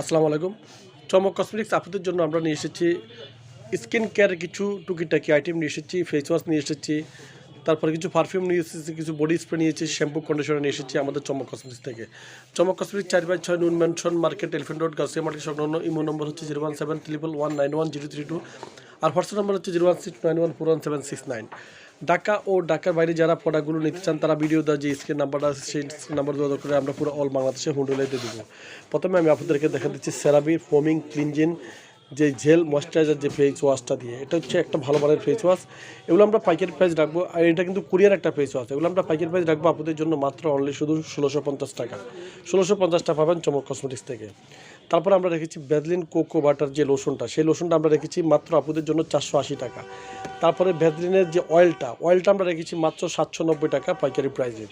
আসসালামু আলাইকুম। চমক কসমেটিক্স আপনাদের জন্য আমরা নিয়ে এসেছি স্কিন কেয়ারের কিছু টুকিটাকি আইটেম নিয়ে এসেছি ফেস ওয়াশ নিয়ে এসেছি, তারপরে কিছু পারফিউম নিয়ে এসেছি, কিছু বডি স্প্রে নিয়ে এসেছি শ্যাম্পু কন্ডিশনার নিয়ে এসেছি আমাদের চমক কসমেটিক্স থেকে। চমক কসমেটিক্স চার বাই ছয় নুন mansion market elephant road Gausia market সংলগ্ন ইমো নম্বর হচ্ছে zero one seven triple one nine one zero three two আর হোয়াটসঅ্যাপ নম্বর হচ্ছে zero one six nine one four one seven six nine Dhaka ও ঢাকার বাইরে যারা প্রোডাক্টগুলো নিতে চান, তারা ভিডিও দেওয়া যে স্ক্রিন নাম্বারটা সেই নাম্বার দেওয়া করে আমরা পুরো অল বাংলাদেশে হোম ডেলিভারিতে দেবো। প্রথমে আমি আপনাদেরকে দেখা দিচ্ছি সেরাবি ফোমিং ক্লিনজিন যে জেল ময়শ্চারাইজার যে ফেস ওয়াশটা দিয়ে। এটা হচ্ছে একটা ভালো মানের ফেস ওয়াশ এগুলো আমরা পাইকারি প্রাইস রাখব, আর এটা কিন্তু কুরিয়ার একটা ফেস ওয়াশ এগুলো আমরা পাইকারি প্রাইস রাখব আপনাদের জন্য মাত্র অনলি শুধু ষোলোশো পঞ্চাশ টাকা। ষোলোশো পঞ্চাশ টাকা পাবেন চমক কসমেটিক্স থেকে। তারপর আমরা রেখেছি বেদলিন কোকো বাটার যে লোশনটা, সেই লোশনটা আমরা রেখেছি মাত্র আপুদের জন্য চারশো আশি টাকা। তারপরে বেদলিনের যে অয়েলটা অয়েলটা আমরা রেখেছি মাত্র সাতশো নব্বই টাকা পাইকারি প্রাইসে।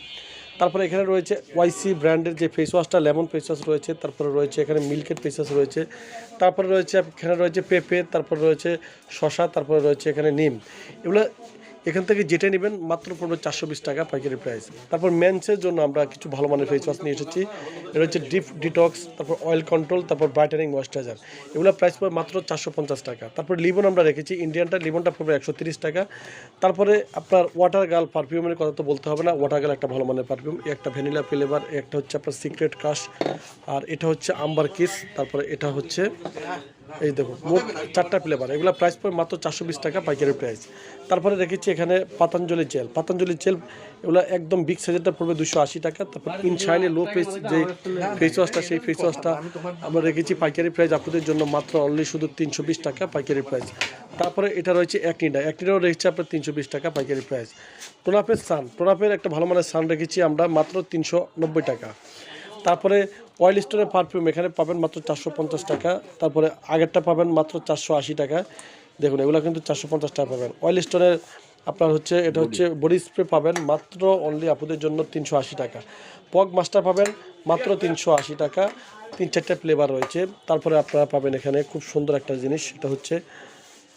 তারপরে এখানে রয়েছে ওয়াইসি ব্র্যান্ডের যে ফেস ওয়াশটা লেমন ফেস ওয়াশ রয়েছে, তারপরে রয়েছে এখানে মিল্কের ফেস ওয়াশ রয়েছে, তারপরে রয়েছে, এখানে রয়েছে পেঁপে, তারপরে রয়েছে শশা তারপরে রয়েছে এখানে নিম। এগুলো এখান থেকে যেটা নেবেন মাত্র পড়বে চারশো বিশ টাকা পাইকারি প্রাইস তারপর মেন্সের জন্য আমরা কিছু ভালো মানের ফেস ওয়াশ নিয়ে এসেছি। এটা হচ্ছে ডিপ ডিটক্স তারপর অয়েল কন্ট্রোল তারপর ব্রাইটেনিং ময়েশ্চারাইজার এগুলো প্রাইস পড়বে মাত্র চারশো পঞ্চাশ টাকা। তারপর লিবন আমরা রেখেছি, ইন্ডিয়ানটা লিবনটা পড়বে একশো তিরিশ টাকা। তারপরে আপনার ওয়াটার গার্ল পারফিউমের কথা তো বলতে হবে না। ওয়াটার গার্ল একটা ভালো মানের পারফিউম একটা ভ্যানিলা ফ্লেভার একটা হচ্ছে আপনার সিক্রেট কাশ আর এটা হচ্ছে আম্বার কিস তারপরে এটা হচ্ছে এই দেখো, মোট চারটা ফ্লেভার এগুলো প্রাইস পড়ে মাত্র চারশো বিশ টাকা পাইকারি প্রাইস তারপরে রেখেছি এখানে পাতাঞ্জলি জেল। পাতাঞ্জলি জেল, এগুলো একদম বিগ সাইজেরটা পড়বে দুশো আশি টাকা। তারপর ইনশাইনে লো ফেস যে ফেস ওয়াশটা সেই ফেস ওয়াশটা আমরা রেখেছি পাইকারি প্রাইস আপনাদের জন্য মাত্র অনলি শুধু তিনশো বিশ টাকা পাইকারি প্রাইস তারপরে এটা রয়েছে একনিডা একনিডাও রেখেছি আপনার তিনশো বিশ টাকা পাইকারি প্রাইস টোনাপের সান টোনাপের একটা ভালো মানের সান রেখেছি আমরা মাত্র তিনশো নব্বই টাকা। তারপরে অয়েল স্টোরের পারফিউম এখানে পাবেন মাত্র চারশো পঞ্চাশ টাকা। তারপরে আগেরটা পাবেন মাত্র চারশো আশি টাকা। দেখুন এগুলো কিন্তু চারশো পঞ্চাশ টাকা পাবেন। অয়েল স্টোনের আপনার হচ্ছে এটা হচ্ছে বডি স্প্রে পাবেন মাত্র অনলি আপনাদের জন্য তিনশো আশি টাকা। পগ মাস্টার পাবেন মাত্র তিনশো আশি টাকা। তিন চারটে ফ্লেভার রয়েছে। তারপরে আপনারা পাবেন এখানে খুব সুন্দর একটা জিনিস সেটা হচ্ছে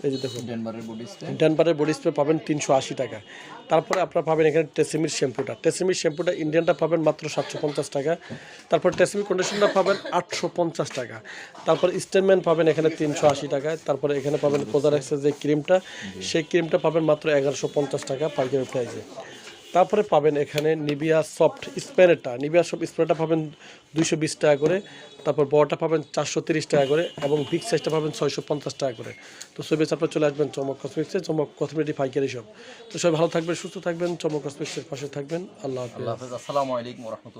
এই যে দেখুন। ডেনবারের বডি স্প্রে ড্যানবারের বডি স্প্রে পাবেন তিনশো আশি টাকা। তারপরে আপনারা পাবেন এখানে টেসিমির শ্যাম্পুটা টেসিমির শ্যাম্পুটা ইন্ডিয়ানটা পাবেন মাত্র সাতশো পঞ্চাশ টাকা। তারপর টেসিমি কন্ডিশনটা পাবেন আটশো পঞ্চাশ টাকা। তারপর স্টেনম্যান পাবেন এখানে তিনশো আশি টাকায় তারপরে এখানে পাবেন কোজারেক্সের যে ক্রিমটা সেই ক্রিমটা পাবেন মাত্র এগারোশো পঞ্চাশ টাকা পাইকারি প্রাইসে তারপরে পাবেন এখানে নিবিয়া সফট স্প্রেটা নিবিয়া সফট স্প্রেটা পাবেন দুইশো বিশ টাকা করে, তারপর বড়টা পাবেন চারশো তিরিশ টাকা করে এবং বিগ সাইজটা পাবেন ছয়শো পঞ্চাশ টাকা করে। তো সবাই আপনার চলে আসবেন চমক কসমিক্সে চমক কসমেটিক ফাইকারি সব তো সবাই ভালো থাকবেন, সুস্থ থাকবেন, চমক কসমিক্সের পাশে থাকবেন। আল্লাহ আল্লাহ হাফেজ।